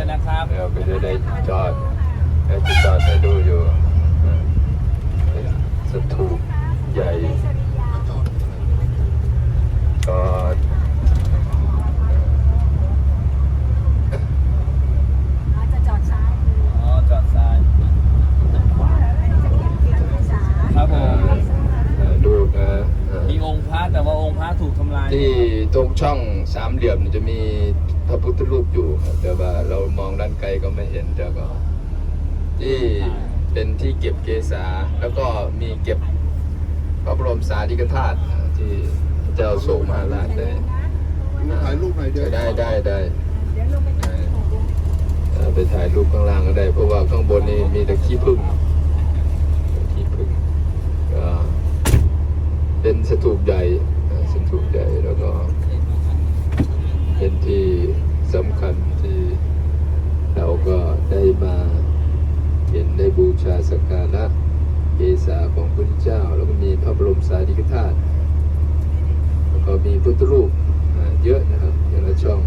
เลยนะครับ เดี๋ยวไปได้จอดได้จอดให้ดูอยู่อืมเป็นสถูปใหญ่ก็ จะจอดซ้าย อ๋อ จอดซ้าย จะเก็บเก็บภาษา ครับผ เอ่อ ม เอ่อดูนะเอ่อ มีองค์พระแต่ว่าองค์พระถูกทำลาย ที่ ตรงช่องสามเหลี่ยมเนี่ยจะมีพระพุทธรูปอยู่ครับแต่ว่าเรามองด้านไกลก็ไม่เห็นแต่ก็ ที่เป็นที่เก็บเกษาแล้วก็มีเก็บพระบรมสารีริกธาตุที่พระเจ้าโศกมหาราชได้ถ่ายรูปหน่อยเดี๋ยวได้ได้ได้เดี๋ยวลงไปถ่ายรูปเอ่อไปถ่ายรูปข้างล่างก็ได้ เพราะว่าข้างบนนี่มีแต่ขี้ผึ้งขี้ผึ้งก็เป็นสถูปใหญ่ ถูปใหญ่แล้วก็เป็นที่สำคัญที่เราก็ได้มาเห็นได้บูชาสักการะเกศาของพระพุทธเจ้า แล้วก็มีพระบรมสารีริกธาตุแล้วก็มีพุทธรูปเยอะนะครับอย่างละช่อง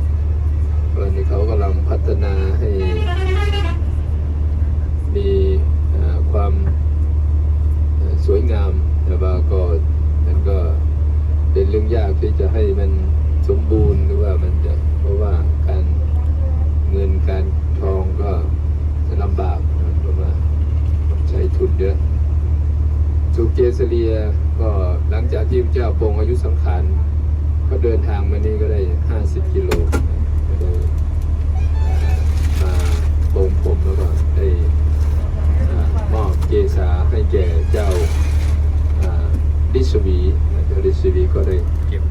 ตอนนี้เขากำลังพัฒนาให้มีความสวยงามแต่ว่าก็มันก็เป็นเรื่องยาก ที่จะให้มันสมบูรณ์หรือว่ามันจะเพราะว่าการเงินการทองก็จะลำบากเพราะว่าใช้ทุนเยอะสุเกสเลียก็หลังจากที่พระเจ้าปรงอายุสังขารก็เดินทางมานี่ก็ได้ 50 กิโลก็ได้มาปรงผมแล้วก็ได้มอบเกษาให้แก่เจ้าดิสวีเจ้าดิสวีก็ได้เก็บ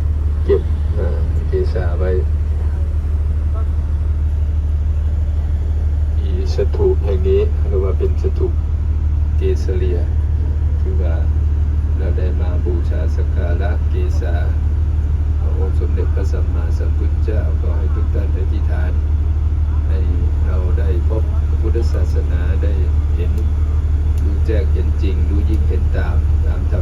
เก็บอ่าเกษาไว้ที่สถูปแห่งนี้เรียกว่าเป็นสถูปเกสเลียคือว่าเราได้มาบูชาสักการะเกษาองค์สมเด็จพระสัมมาสัมพุทธเจ้าก็ให้ทุกท่านอธิษฐานให้เราได้พบพระพุทธศาสนาได้เห็นรู้แจ้งเห็นจริงรู้ยิ่งเห็นตามตามธรรม